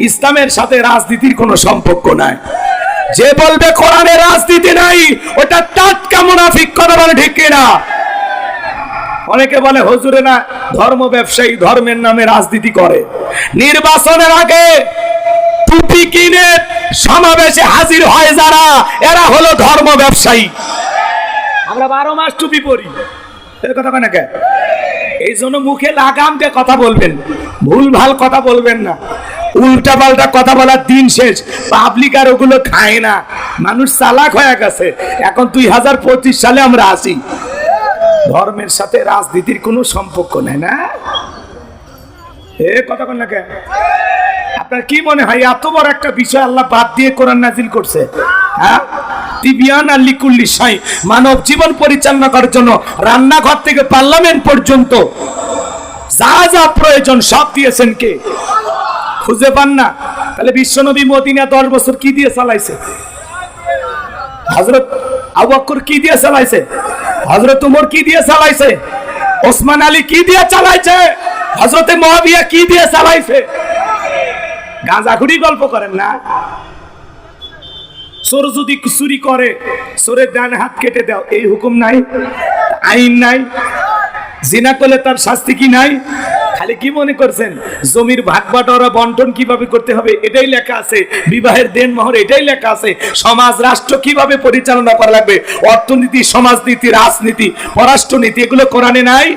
ইসলামের সাথে রাজনীতির কোনো সম্পর্ক নাই। যে বলবে কোরআনে রাজনীতি নাই, ওটা টাটকা মুনাফিক কথা বলে, ঠিক অনেকে বলে, হুজুরে না, ধর্ম ব্যবসায়ী ধর্মের নামে রাজনীতি করে। নির্বাচনের আগে টুপি কিনে সমাবেশে হাজির হয় যারা, এরা হলো ধর্ম ব্যবসায়ী। আমরা বারো মাস টুপি পরি। কথা কেন কে? এই জন্য মুখে লাগাম কথা বলবেন ভুল ভালো কথা বলবেন না। উল্টা পাল্টা কথা বলার দিন শেষ। পাবলিক আর ওগুলো খায় না। মানুষ চালাক হয়ে গেছে। এখন দুই হাজার পঁচিশ সালে আমরা আসি ধর্মের সাথে রাজনীতির কোনো সম্পর্ক নেই না? এ কথা কন না কে আপনার কি মনে হয়, এত বড় একটা বিষয় আল্লাহ বাদ দিয়ে কোরআন নাজিল করছে? হ্যাঁ? তিবিয়ান আর লিকুল্লি সাই, মানব জীবন পরিচালনা করার জন্য রান্নাঘর থেকে পার্লামেন্ট পর্যন্ত যা যা প্রয়োজন সব দিয়েছেন কে? খুঁজে পান না। তাহলে বিশ্বনবী মদিনা দশ বছর কি দিয়ে চালাইছে? হজরত আবু বকর কি দিয়ে চালাইছে? হজরত উমর কি দিয়ে চালাইছে? ওসমান আলী কি দিয়ে চালাইছে? হজরতে মহাবিয়া কি দিয়ে চালাইছে? গাঁজাখুরি গল্প করেন না। চোর যদি চুরি করে, চোরের ডান হাত কেটে দাও, এই হুকুম নাই, আইন নাই, জিনা করলে তার শাস্তি কি নাই? খালি কি মনে করছেন? জমির ভাগ বাটোয়ারা বন্টন কীভাবে করতে হবে? এটাই লেখা আছে। বিবাহের দেন মোহর এটাই লেখা আছে। সমাজ, রাষ্ট্র কীভাবে পরিচালনা করা লাগবে? অর্থনীতি, সমাজনীতি, রাজনীতি, পররাষ্ট্রনীতি, এগুলো কোরআনে নাই?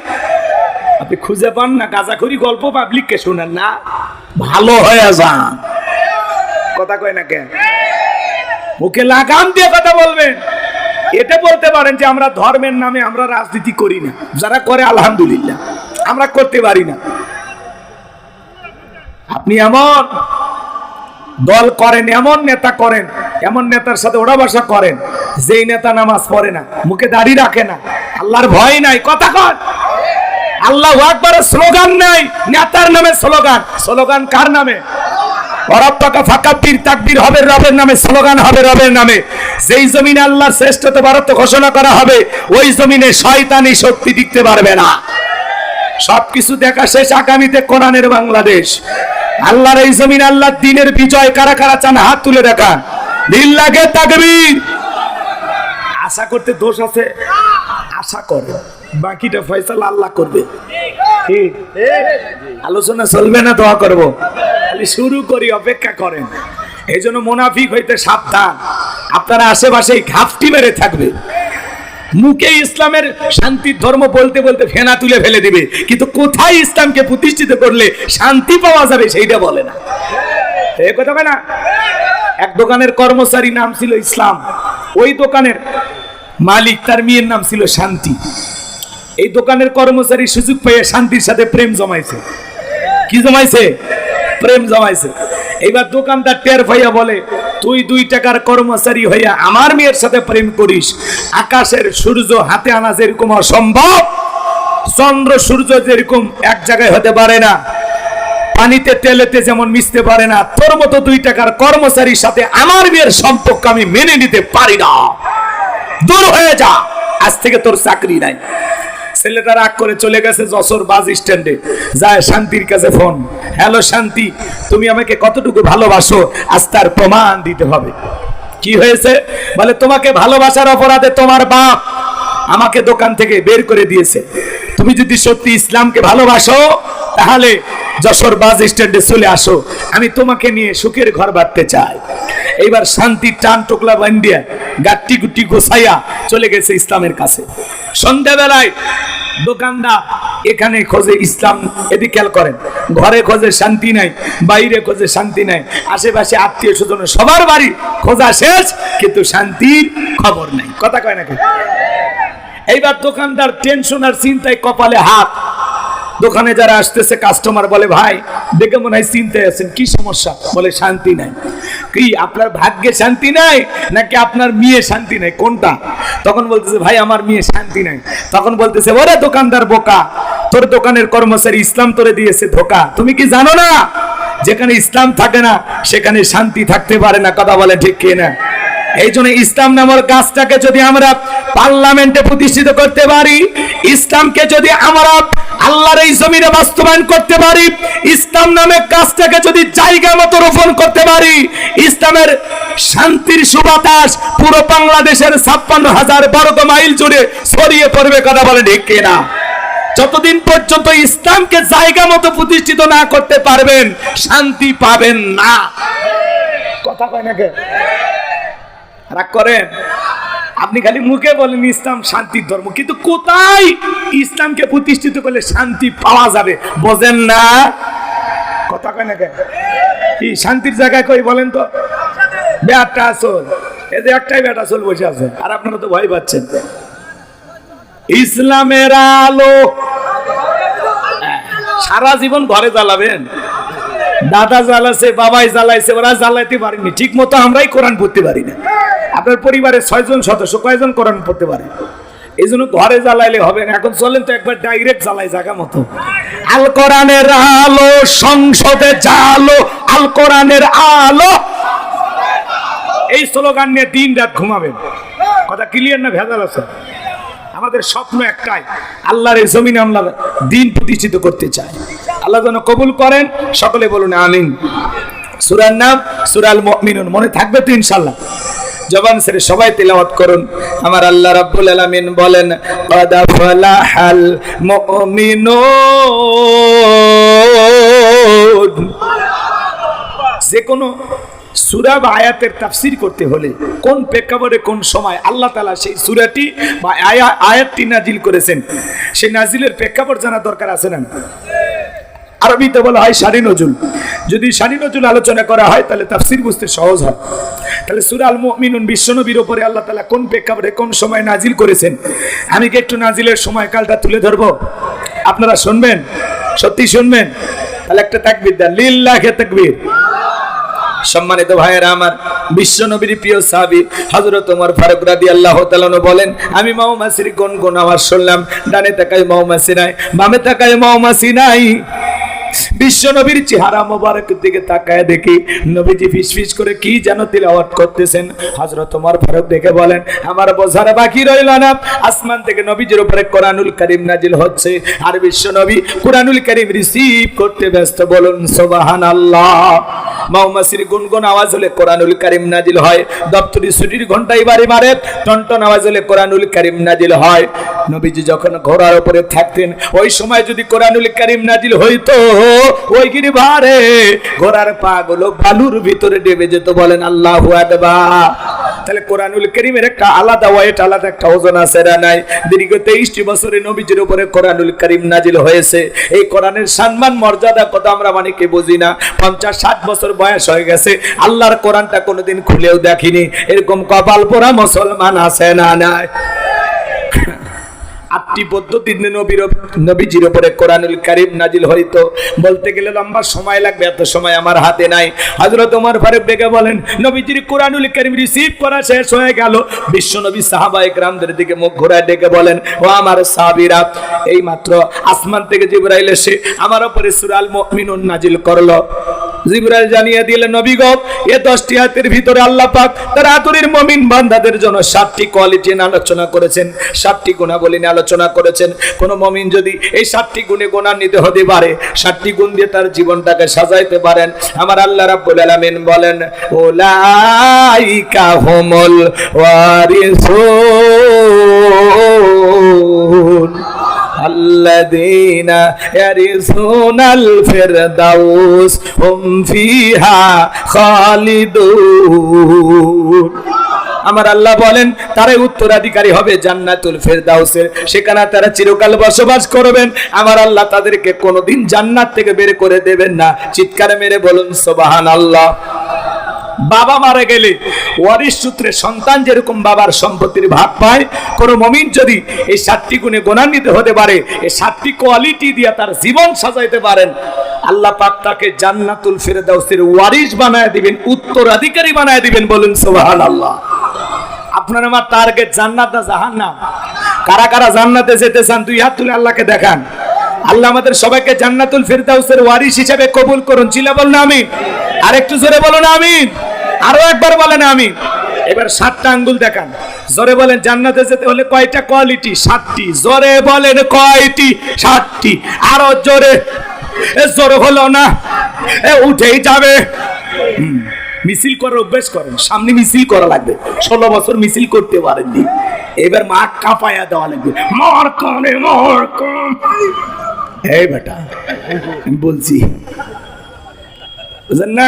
আপনি খুঁজে পান না, গাঁজাখুরি গল্প পাবলিককে শোনেন না। ভালো হয়ে যান। কথা কয় না কেন? মুখে লাগাম দিয়ে কথা বলবেন। এটা বলতে পারেন যে আমরা ধর্মের নামে আমরা রাজনীতি করি না। যারা করে, আলহামদুলিল্লাহ। আমরা করতে পারি না। আপনি এমন দল করেন, এমন নেতা করেন, এমন নেতার সাথে ওড়া বসা করেন, যেই নেতা নামাজ পড়ে না, মুখে দাড়ি রাখে না, আল্লাহর ভয় নাই, কথা কন। আল্লাহ আকবরের স্লোগান নাই, নেতার নামে স্লোগান। স্লোগান কার নামে? ঘোষণা করা হবে, ওই জমিনে শয়তানি শক্তি টিকতে পারবে না। সবকিছু দেখা শেষ আগামীতে কোরআনের বাংলাদেশ। আল্লাহর এই জমিন, আল্লাহর দিনের বিজয় কারা কারা চান হাত তুলে দেখান। দিল লাগে আশা করতে দোষ আছে? আশা করে। বাকিটা ফয়সালা আল্লাহ করবে। আলোচনা চলবে না, দোয়া করব। খালি শুরু করি, অপেক্ষা করেন। এই জন্য মোনাফিক হইতে সাবধান। আপনারা আশেপাশে ঘাপটি মেরে থাকবে। মুখে ইসলামের শান্তির ধর্ম বলতে বলতে ফেনা তুলে ফেলে দিবে। কিন্তু কোথায় ইসলামকে প্রতিষ্ঠিত করলে শান্তি পাওয়া যাবে সেইটা বলে না। কথা না? এক দোকানের কর্মচারী নাম ছিল ইসলাম। ওই দোকানের মালিক তার মেয়ের নাম ছিল শান্তি। এই দোকানের কর্মচারী সুযোগ পেয়ে শান্তির সাথে প্রেম জমাইছে। কি জমাইছে? প্রেম জমাইছে। এইবার দোকানদার টের ভাইয়া বলে তুই দুই টাকার কর্মচারী হইয়া আমার মেয়ের সাথে প্রেম করিস, আকাশের সূর্য হাতে আনা যেরকম অসম্ভব, চন্দ্র সূর্য যেরকম এক জায়গায় হতে পারে না, পানিতে তেলেতে যেমন মিশতে পারে না, তোর মতো দুই টাকার কর্মচারীর সাথে আমার মেয়ের সম্পর্ক আমি মেনে নিতে পারি না। দূর হয়ে যা, আজ থেকে তোর চাকরি নাই। ছেলেটা রাগ করে চলে গেছে যশোর বাস স্ট্যান্ডে। যায় শান্তির কাছে ফোন। হ্যালো শান্তি, তুমি আমাকে কতটুকু ভালোবাসো? আজ তার প্রমাণ দিতে হবে। কি হয়েছে? বলে, তোমাকে ভালোবাসার অপরাধে তোমার বাপ আমাকে দোকান থেকে বের করে দিয়েছে। তুমি যদি সত্যি ইসলামকে ভালোবাসো, তাহলে যশোর বাস স্ট্যান্ডে চলে আসো। আমি তোমাকে নিয়ে সুখের ঘর বাঁধতে চাই। এইবার শান্তি টান টোকলা বান্ডিয়া গাট্টি গুটি গোসাইয়া চলে গেছে ইসলামের কাছে। সন্ধ্যাবেলায় দোকানদার এখানে খোঁজে ইসলাম এদিকে খেয়াল করেন। ঘরে খোঁজে শান্তি নাই, বাইরে খোঁজে শান্তি নাই। আশেপাশে আত্মীয় স্বজন, সবার বাড়ি খোঁজা শেষ, কিন্তু শান্তির খবর নাই। কথা কয় না এইবার দোকানদার টেনশন আর চিন্তায় কপালে হাত। দোকানে যারা আসতেছে কাস্টমার বলে, ভাই, দেখে মনে হয় চিন্তায় আছেন, কি সমস্যা? বলে, শান্তি নাই। কি, আপনার ভাগ্যে শান্তি নাই, নাকি আপনার মেয়ে শান্তি নাই? কোনটা? তখন বলতেছে, ভাই, আমার মেয়ে শান্তি নাই। তখন বলতেছে, ওরে দোকানদার বোকা, তোর দোকানের কর্মচারী ইসলাম তোরে দিয়েছে ধোকা। তুমি কি জানো না? যেখানে ইসলাম থাকে না, সেখানে শান্তি থাকতে পারে না। কথা বলে ঠিক কে না? এই জন্য ইসলাম নামের কাজটাকে যদি আমরা পার্লামেন্টে প্রতিষ্ঠিত করতে পারি, ইসলামকে যদি আমরা আল্লাহর এই জমিনে বাস্তবায়ন করতে পারি, ইসলাম নামে কাজটাকে যদি জায়গা মতো রোপণ করতে পারি, ইসলামের শান্তির সুবাতাস পুরো বাংলাদেশের ছাপ্পান্ন হাজার বর্গ মাইল জুড়ে ছড়িয়ে পড়বে, কথা বলে ঠিক কিনা? যতদিন পর্যন্ত ইসলামকে জায়গা মতো প্রতিষ্ঠিত না করতে পারবেন, শান্তি পাবেন না। কথা কয় নাকি রাগ করেন? আপনি খালি মুখে বলেন ইসলাম শান্তির ধর্ম, কিন্তু কোথায় ইসলামকে প্রতিষ্ঠিত করলে শান্তি পাওয়া যাবে? বোঝেন না? কথা কয় না কেন? কি শান্তির জায়গায় কই বলেন তো? বেয়ারটা আসল। এদের একটাই বেটা আসল বসে আছে। আর আপনারা তো ভয় পাচ্ছেন। ইসলামের আলো। সারা জীবন ঘরে জ্বালাবেন। দাদা জ্বালাছে বাবাই জ্বালাইছে, ওরা জ্বালাইতে পারিনি ঠিক মতো আমরাই কোরআন পড়তে পারি না। আপনার পরিবারের ছয়জন সদস্য কয়জন কোরআন পড়তে পারে? এই জন্য ঘরে জ্বালাইলে হবে না। এখন চলেন তো একবার ডাইরেক্ট জ্বালাই জায়গা মতো। আল কোরআনের আলো, সংসদে জালো আল কোরআনের আলো। এই স্লোগান নিয়ে দিন রাত ঘুমাবেন। কথা ক্লিয়ার না ভেজাল আছে? আমাদের স্বপ্ন একটাই, আল্লাহর এই জমিনে আমরা দিন প্রতিষ্ঠিত করতে চাই। আল্লাহ যেন কবুল করেন, সকলে বলুন আমিন। সুরার নাম সুরাল মিনুন মনে থাকবে তো ইনশাল্লাহ? জবান সেরে সবাই তেলাওয়াত করুন। আমার আল্লাহ রাব্বুল আলামিন বলেন, কাদা ফালাহাল মুমিনুন। যে কোনো সুরা বা আয়াতের তাফসির করতে হলে, কোন প্রেক্ষাপটে, কোন সময় আল্লাহ তালা সেই সুরাটি বা আয়াতটি নাজিল করেছেন, সেই নাজিলের প্রেক্ষাপট জানা দরকার আছে না? আরবিতে বলা হয় সারি নজুল। যদি সারি নজুল আলোচনা করা হয়, তাহলে তাফসির বুঝতে সহজ হয়। তাহলে সুরাল আল মুমিনুন বিশ্বনবীর ওপরে আল্লাহ তালা কোন প্রেক্ষাপটে কোন সময় নাজিল করেছেন? আমি কি একটু নাজিলের সময়কালটা তুলে ধরবো? আপনারা শুনবেন? সত্যি শুনবেন? তাহলে একটা তাকবির দেন। লিল্লাহে তাকবির। সম্মানিত ভাইয়েরা আমার বিশ্ব নবীর প্রিয় সাহাবী হযরত ওমর ফারুক রাদিয়াল্লাহু তাআলা বলেন, আমি মৌমাছির কোন কোন আওয়াজ শুনলাম। ডানে তাকায় মৌমাছি নাই, বামে তাকায় মৌমাছি নাই। বিশ্ব নবীর চেহারা মোবারকের দিকে তাকায় দেখি। নবীজি ফিসফিস করে কি যেন তিলাওয়াত করতেছেন। হযরত ওমর ফারুক দেখে বলেন, আমার বোঝার বাকি রইল না। আসমান থেকে নবীজির উপরে কোরআনুল কারীম নাজিল হচ্ছে। আর বিশ্ব নবী কোরআনুল কারীম রিসিভ করতে ব্যস্ত। বলুন, সুবহানাল্লাহ। মৌমাছির গুনগুন আওয়াজ হলে কোরআনুল কারীম নাজিল হয়। দপ্তরি ছুটির ঘন্টায় বাড়ি মারে টনটন আওয়াজ হলে কোরআনুল কারীম নাজিল হয়। নবীজি যখন ঘোড়ার উপরে থাকতেন, ওই সময় যদি কোরআনুল কারীম নাজিল হইতো ওই গিরি ভারে ঘোড়ার পা গুলো বালুর ভিতরে ডেবে যেত, বলেন আল্লাহু তাহলে কোরআনুল করিমের একটা আলাদা ওয়েট আলাদা একটা ওজন আছে নাই? দীর্ঘ তেইশটি বছরে নবীজির উপরে কোরআনুল করিম নাজিল হয়েছে। এই কোরআনের সম্মান, মর্যাদা আমরা বুঝি না। পঞ্চাশ, ষাট বছর বয়স হয়ে গেছে। আল্লাহর কোরআনটা কোনোদিন খুলেও দেখিনি। এরকম কপাল পোড়া মুসলমান আছে না নাই? আটটি পদ্ধতিতে নবীর নবীজির উপরে কোরআনুল কারিম নাজিল হইতো বলতে গেলে লম্বা সময় লাগবে, এত সময় আমার হাতে নাই। হযরত ওমর ফারুক বেগে বলেন, নবীজির কোরআনুল কারিম রিসিভ করা শেষ হয়ে গেল। বিশ্ব নবী সাহাবা একরামদের দিকে মুখ ঘোরায় ডেকে বলেন, ও আমার সাহাবীরা, এই মাত্র আসমান থেকে জিবরাইল এসে আমার উপরে সূরাল মুমিনুন নাজিল করল। জিবরাইল জানিয়ে দিলেন নবীগো এ দশটি আয়াতের ভিতরে আল্লাহ পাক তার আতুরের মুমিন বান্দাদের জন্য সাতটি কোয়ালিটি আলোচনা করেছেন। সাতটি গুণাবলী নিয়ে আলোচনা করেছেন কোন মুমিন যদি এই সাতটি গুণে গুণান্বিত হতে পারে সাতটি গুণ দিয়ে তার জীবনটাকে সাজাইতে পারেন আমার আল্লাহ রাব্বুল আলামিন বলেন ওলাইকা হুমুল ওয়ারিসুন الذين يرثون الفردوس هم فيها خالدون আমার আল্লাহ বলেন, তারাই উত্তরাধিকারী হবে জান্নাতুল ফেরদাউসের। সেখানে তারা চিরকাল বসবাস করবেন। আমার আল্লাহ তাদেরকে কোনোদিন জান্নাত থেকে বের করে দেবেন না। চিৎকার মেরে বলুন সোবাহান আল্লাহ বাবা মারা গেলে ওয়ারিশ সূত্রে সন্তান যেরকম বাবার সম্পত্তির ভাগ পায়, কোনো মমিন যদি এই সাতটি গুণে গুণান্বিত হতে পারে, এই সাতটি কোয়ালিটি দিয়ে তার জীবন সাজাইতে পারেন, আল্লাহ পাক তাকে জান্নাতুল ফেরদাউসের ওয়ারিশ বানায় দিবেন, উত্তরাধিকারী বানায় দিবেন বলুন, সুবহানাল্লাহ। আপনার আমার টার্গেট জান্নাত না জাহান্নাম? কারা কারা জান্নাতে যেতে চান, দুই হাত তুলে আল্লাহকে দেখান। আল্লাহ আমাদের সবাইকে জান্নাতুল ফিরদাউসের ওয়ারিশ হিসেবে কবুল করুন। চিলা বলুন আর একটু জোরে বলুন আমি আরও একবার বলেন আমি এবার সাতটা আঙ্গুল দেখান। জোরে বলেন, জান্নাতে যেতে হলে কয়টা কোয়ালিটি সাতটি। জোরে বলেন, কয়টি? সাতটি। আরও জোরে। জোরে হলো না। এ উঠেই যাবে। মিছিল করার অভ্যেস করেন। সামনে মিছিল করা লাগবে। ষোলো বছর মিছিল করতে পারেননি। এবার মাঠ কাঁপায়া দেওয়া লাগবে। মার কানে মার কান। এই বেটা আমি বলছি বুঝলেন না?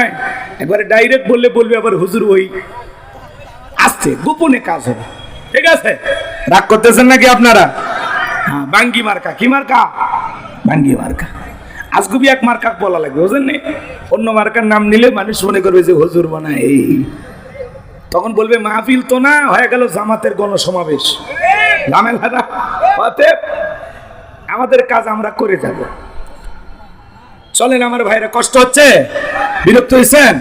একবারে ডাইরেক্ট বললে বলবে আবার হুজুর ওই আসছে গোপনে কাজ হবে। ঠিক আছে? রাগ করতেছেন নাকি আপনারা? হ্যাঁ বাঙ্গি মার্কা। কি মার্কা? বাঙ্গি মার্কা। আজগুবি এক মার্কা বলা লাগবে বুঝলেন নি? অন্য মার্কার নাম নিলে মানুষ মনে করবে যে হজুর বানায়। এই তখন বলবে, মাহফিল তো না, হয়ে গেল জামাতের গণসমাবেশ। আমাদের কাজ আমরা করে যাব। চলেন আমার ভাইরা, কষ্ট হচ্ছে? বিরক্ত হয়েছেন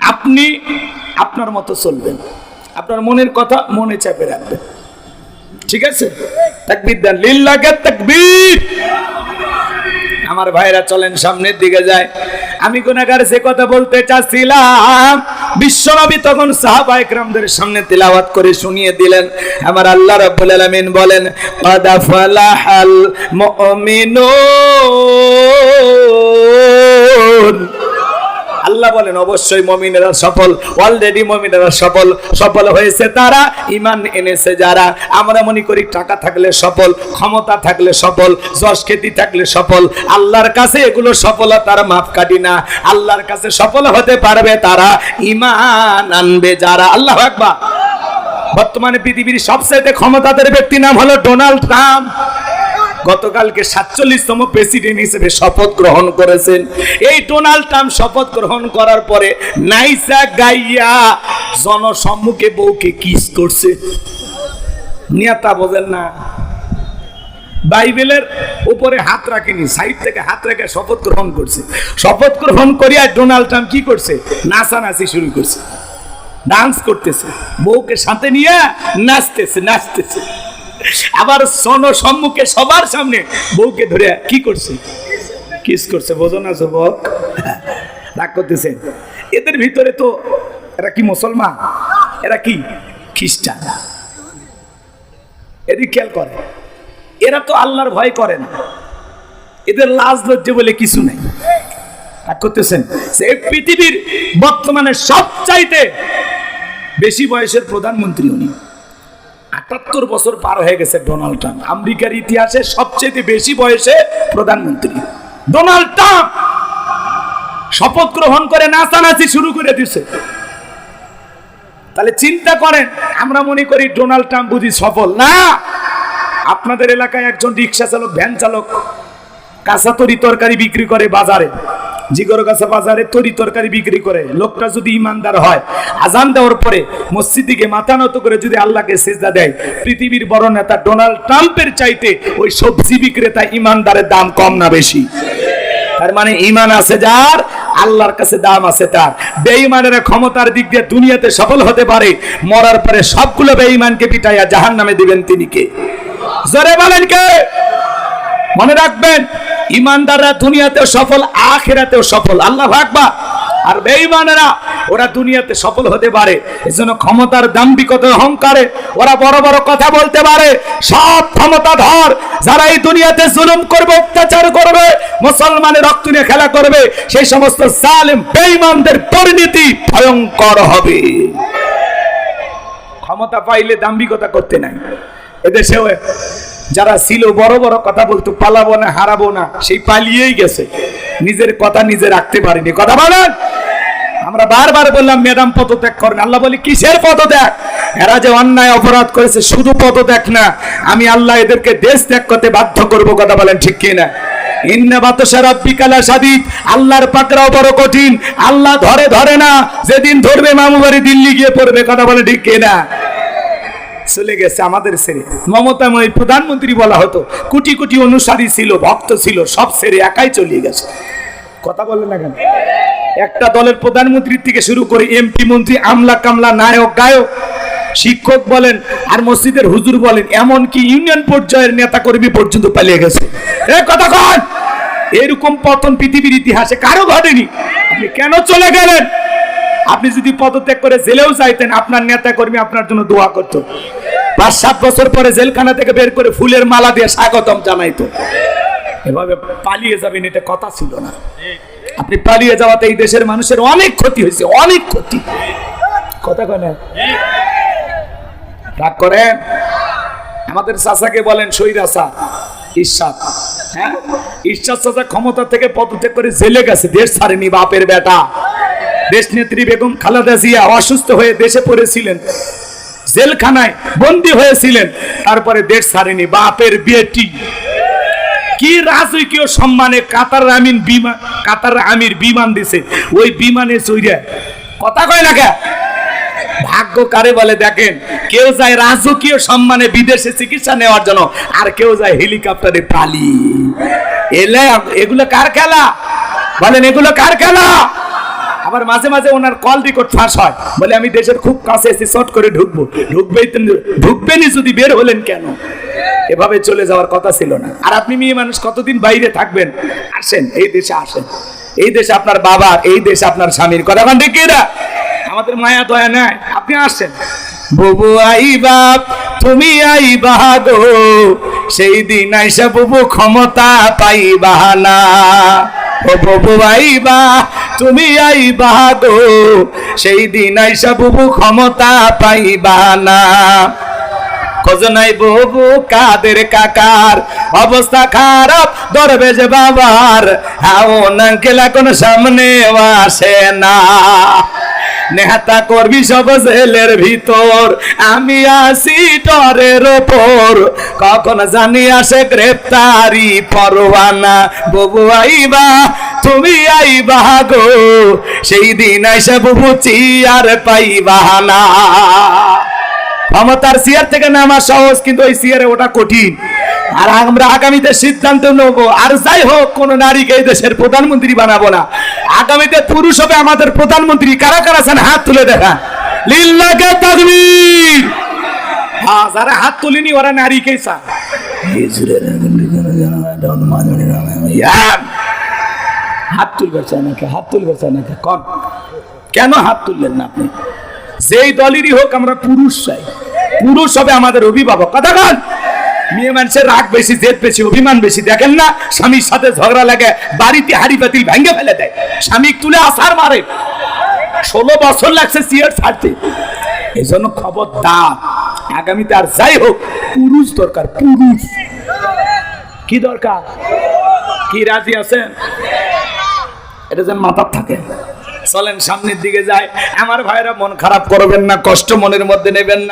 আপনি আপনার মতো চলবেন। আপনার মনের কথা মনে চাপে রাখবেন। ঠিক আছে? তাকবীর দেন। লিল্লাকে তাকবীর। আমার ভাইরা চলেন সামনের দিকে যায়। আমি গুণাগার সে কথা বলতে চাচ্ছিলাম, বিশ্বনবী তখন সাহাবা একরামদের সামনে তিলাওয়াত করে শুনিয়ে দিলেন। আমার আল্লাহ রাব্বুল আলামিন বলেন, কাদ ফালাহাল মুমিনুন। আল্লাহ বলেন, অবশ্যই মমিনেরা সফল অলরেডি মমিনেরা সফল সফল হয়েছে তারা ইমান এনেছে যারা। আমরা মনে করি টাকা থাকলে সফল, ক্ষমতা থাকলে সফল, যশ খ্যাতি থাকলে সফল। আল্লাহর কাছে এগুলো সফলতার মাপ কাটি না। আল্লাহর কাছে সফল হতে পারবে তারা ইমান আনবে যারা। আল্লাহ একবার বর্তমানে পৃথিবীর সবচেয়ে ক্ষমতাদের ব্যক্তি নাম হলো ডোনাল্ড ট্রাম্প। গতকালকে সাতচল্লিশতম প্রেসিডেন্ট হিসেবে শপথ গ্রহণ করেছেন। এই ডোনাল্ড ট্রাম্প শপথ গ্রহণ করার পরে নাইসা গাইয়া জনসম্মুখে বউকে কিস করছে। নেতা বোঝেন না। বাইবেলের উপরে হাত রাখেনি, সাইড থেকে হাত রেখে শপথ গ্রহণ করছে। শপথ গ্রহণ করিয়া ডোনাল্ড ট্রাম্প কি করছে? নাচানাচি শুরু করছে। ডান্স করতেছে। বউকে সাথে নিয়ে নাচতেছে নাচতেছে। আবার সন সম্মুখে সবার সামনে বউকে ধরে কি করছে? কিস করছে, বোঝো না যুবক। রাগ করতেছে। এদের ভিতরে তো এরা কি মুসলমান? এরা কি খ্রিস্টান? এদিক খেয়াল করে। এরা তো আল্লাহর ভয় করে না। এদের লাজ লজ্জে বলে কিছু নেই। করতেছেন। সে পৃথিবীর বর্তমানে সবচাইতে বেশি বয়সের প্রধানমন্ত্রী উনি। আটাত্তর বছর পার হয়ে গেছে ডোনাল্ড ট্রাম্প। আমেরিকার ইতিহাসে সবচেয়ে বেশি বয়সে প্রধানমন্ত্রী। ডোনাল্ড ট্রাম্প শপথ গ্রহণ করে নাচানাচি শুরু করে দিছে তাহলে চিন্তা করেন, আমরা মনে করি ডোনাল্ড ট্রাম্প বুঝি সফল। না! আপনাদের এলাকায় একজন রিক্সা চালক, ভ্যান চালক, কাঁচা তরি তরকারি বিক্রি করে বাজারে। জিগর কাঁচা বাজারে তরি তরকারি বিক্রি করে, লোকটা যদি ইমানদার হয়, আজান দেওয়ার পরে মসজিদিকে মাথা নত করে যদি আল্লাহকে সেজদা দেয়, পৃথিবীর বড় নেতা ডোনাল্ড ট্রাম্পের চাইতে ওই সবজি বিক্রেতা ইমানদারের দাম কম না বেশি? তার মানে ইমান আছে যার, আল্লাহর কাছে দাম আছে তার। বেঈমানের ক্ষমতার দিক দিয়ে দুনিয়াতে সফল হতে পারে, মরার পরে সবগুলো বেঈমানকে পিটাইয়া জাহান নামে দিবেন তিনি কে? জোরে বলেন কে? মনে রাখবেন ইমানদাররা দুনিয়াতেও সফল, আখেরাতেও সফল। আল্লাহ আকবার। আর বেঈমানেরা, ওরা দুনিয়াতে সফল হতে পারে। এজন্য ক্ষমতার দাম্ভিকতার অহংকারে ওরা বড় বড় কথা বলতে পারে। সব ক্ষমতা ধর। যারা এই দুনিয়াতে জুলুম করবে, অত্যাচার করবে, মুসলমানের রক্ত নিয়ে খেলা করবে, সেই সমস্ত জালেম, বেঈমানদের পরিণতি ভয়ঙ্কর হবে। ক্ষমতা পাইলে দাম্ভিকতা করতে নাই। এদেশেও যারা ছিল, বড় বড় কথা বলতো, পালাবো না, হারাবো না, সেই পালিয়েই গেছে। নিজের কথা নিজে রাখতে পারিনি। কথা বলেন? আমরা বারবার বললাম, ম্যাডাম, পদত্যাগ করেন। আল্লাহ বলি, কিসের পদত্যাগ? এরা যে অন্যায় অপরাধ করেছে, শুধু পদত্যাগ না, আমি আল্লাহ এদেরকে দেশ ত্যাগ করতে বাধ্য করব, কথা বলেন ঠিক কিনা? আল্লাহর বড় কঠিন। আল্লাহ ধরে ধরে না, যেদিন ধরবে মামু বাড়ি দিল্লি গিয়ে পড়বে, কথা বলে ঠিক কিনা? চলে গেছে আমাদের ছেড়ে মমতাময় প্রধানমন্ত্রী বলা হতো, কোটি কোটি অনুসারী ছিল, ভক্ত ছিল, সব ছেড়ে একাই চলে গেছে। কথা বললেন না কেন? একটা দলের প্রধানমন্ত্রীর থেকে শুরু করে এমপি মন্ত্রী, আমলা কামলা, নায়ক, গায়ক, শিক্ষক বলেন, আর মসজিদের হুজুর বলেন, এমনকি ইউনিয়ন পর্যায়ের নেতা কর্মী পর্যন্ত পালিয়ে গেছে। এ কথা কন! এরকম পতন পৃথিবীর ইতিহাসে কারও ঘটেনি। আপনি কেন চলে গেলেন? আপনি যদি পদত্যাগ করে জেলেও যাইতেন, আপনার নেতা কর্মী আপনার জন্য দোয়া করতো। পাঁচ সাত বছর পরে জেলখানা থেকে বের করে ফুলের মালা দিয়ে স্বাগতম জানাইতো। এভাবে পালিয়ে যাবেন, এটা কথা ছিল না। আপনি পালিয়ে যাওয়াতে এই দেশের মানুষের অনেক ক্ষতি হয়েছে, অনেক ক্ষতি। কথা কনে রাগ করেন? আমাদের চাচাকে বলেন সৈরাসা ঈশ্বর হ্যাঁ? ঈশ্বর চাচা ক্ষমতা থেকে পদত্যাগ করে জেলে গেছে, দেশ ছাড়েনি, বাপের বেটা। দেশ নেত্রী বেগম খালেদা জিয়া অসুস্থ হয়ে দেশে পড়েছিলেন, জেলখানায় বন্দী হয়েছিলেন, তারপরে দেশ ছাড়েনি। বাপের বেটি। কি রাজকীয় সম্মানে কাতার আমিন বিমান কাতার আমির বিমান দিছে। ওই বিমানে চইরা কথা কয় না কে? ভাগ্য কারে বলে দেখেন, কেউ যায় রাজকীয় সম্মানে বিদেশে চিকিৎসা নেওয়ার জন্য, আর কেউ যায় হেলিকপ্টারে পালি এলে এগুলো কার খেলা? বলেন, এগুলো কার খেলা? আবার মাঝে মাঝে ওনার কল রেকর্ড ফাঁস হয়। বলে, আমি দেশের খুব কাছে এসে শর্ট করে ঢুকবো। ঢুকবেই তো ঢুকবেনই যদি বের হলেন কেন? এভাবে চলে যাওয়ার কথা ছিল না। আর আপনি মেয়ে মানুষ, কতদিন বাইরে থাকবেন? আসেন, এই দেশে আসেন। এই দেশে আপনার বাবা, এই দেশে আপনার স্বামীর কথা। ঠিক না আমাদের মায়া, দয়া নাই। আপনি আসেন। বুবু আই বাপ তুমি আই বাহাদো সেই দিন আইসা বুবু ক্ষমতা পাইবা না। ও বুবু আইবা তুমি আই বাহাদো, সেই দিন আইসা বুবু ক্ষমতা পাইবা না। খোঁজনাই বুবু কাদের কাকার, অবস্থা খারাপ ধরবে যে বাবার। হাও নাঙ্কেল এখন সামনে আসে না। নেহাতা করবি সব জেলের ভিতর, আমি আসি টরের ওপর। কখন জানি আসে গ্রেপ্তারি পরোয়ানা। বুবু আইবা, তুমি আইবা গো সেই দিন আইসা বুবু চিয়ার পাইবা না। ক্ষমতার চেয়ার থেকে নামা সহজ কিন্তু ওই চেয়ারে ওটা কঠিন। আর আমরা আগামীতে সিদ্ধান্ত নেব আর যাই হোক কোন নারীকে এই দেশের প্রধানমন্ত্রী বানাবো না। আগামীতে পুরুষ হবে আমাদের প্রধানমন্ত্রী। কারা কারা আছেন? হাত তুলে দেখা লিল্লাকে তাকবীর। হ্যাঁ যারা হাত তুলিনি ওরা নারীকেই চা হাত তুলবে চায় নাকি? হাত তুলবে চায় নাকি? কন। কেন হাত তুললেন না আপনি? যেই দলেরই হোক আমরা পুরুষ চাই। পুরুষ হবে আমাদের অভিভাবক। কথা কন। মেয়ে মানুষের রাগ বেশি, জেদ বেশি, অভিমান বেশি। দেখেন না, স্বামীর সাথে ঝগড়া লাগে, বাড়িতে হাড়ি পাতিল ভেঙে ফেলে দেয়। স্বামী তুলে আসার মারে। ষোলো বছর লাগছে সিয়ার ছাড়তে। এই জন্য খবর দা আগামীতে আর যাই হোক, পুরুষ দরকার, পুরুষ। কি দরকার? কি রাজি আছেন? এটা যেন মাথার থাকে। চলেন সামনের দিকে যায় আমার ভাইরা মন খারাপ করবেন না, কষ্ট মনের মধ্যে নেবেন না।